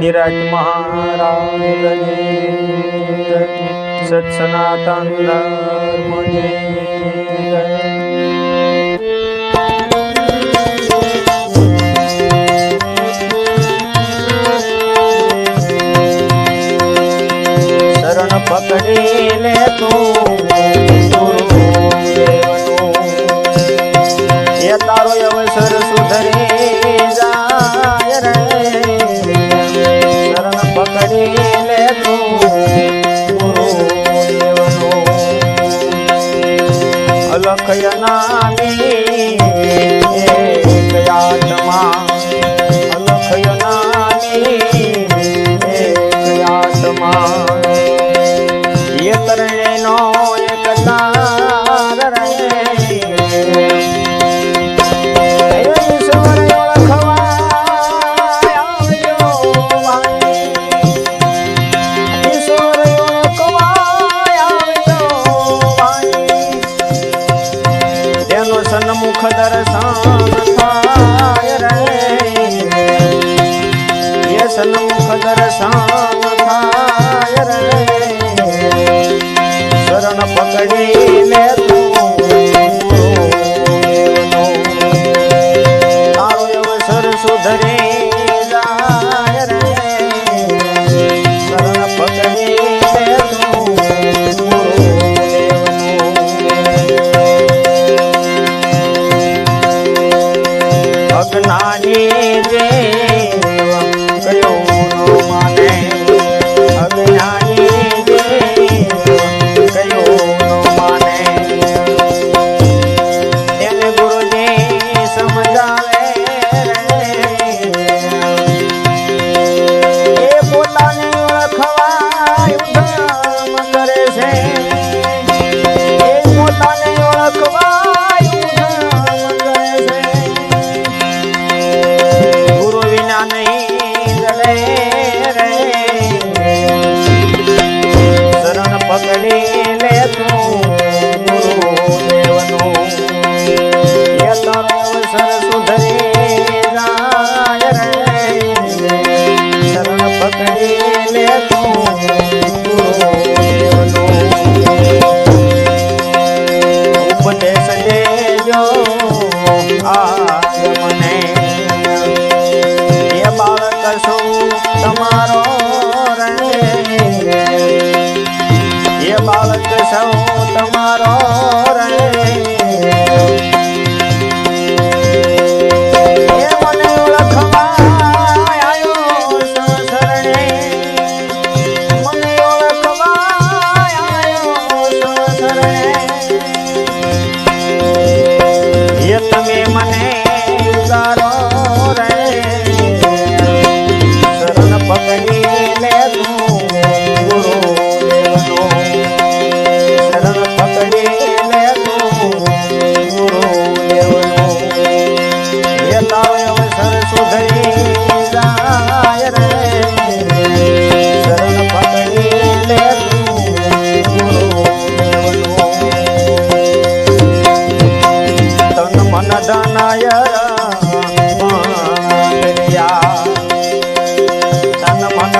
ધીરજ મહારાજ સત્સનાતન ધર્મ કર્યો સન્મુખ દર્શન થાય રે. એ સન્મુખ દર્શન થાય રે. શરણ પકડી લે નાની રે गए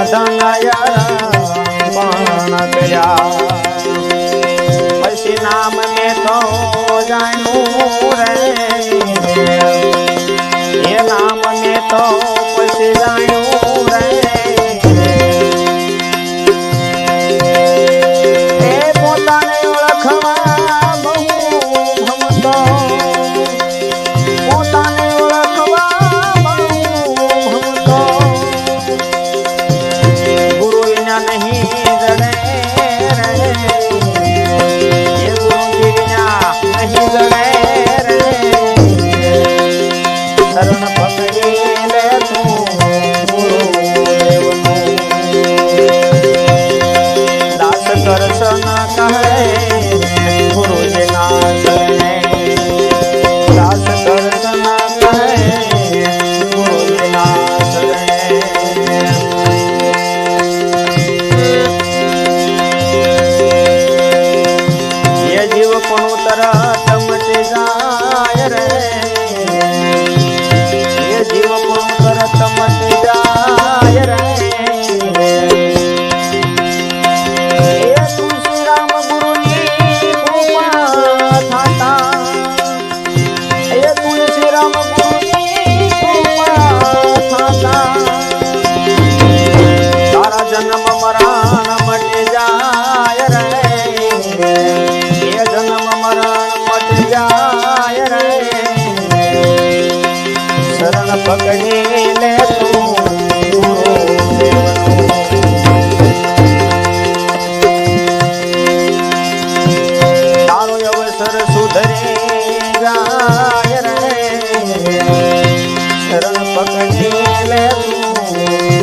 ધનય પણ ગયા પછી નામ મેં તો જાણ્યું રે એ નામ મેં તો પછી જાણ ચરણ પકડી લે તારો અવસર સુધરે ગાય રે. ચરણ પકડી લે તું.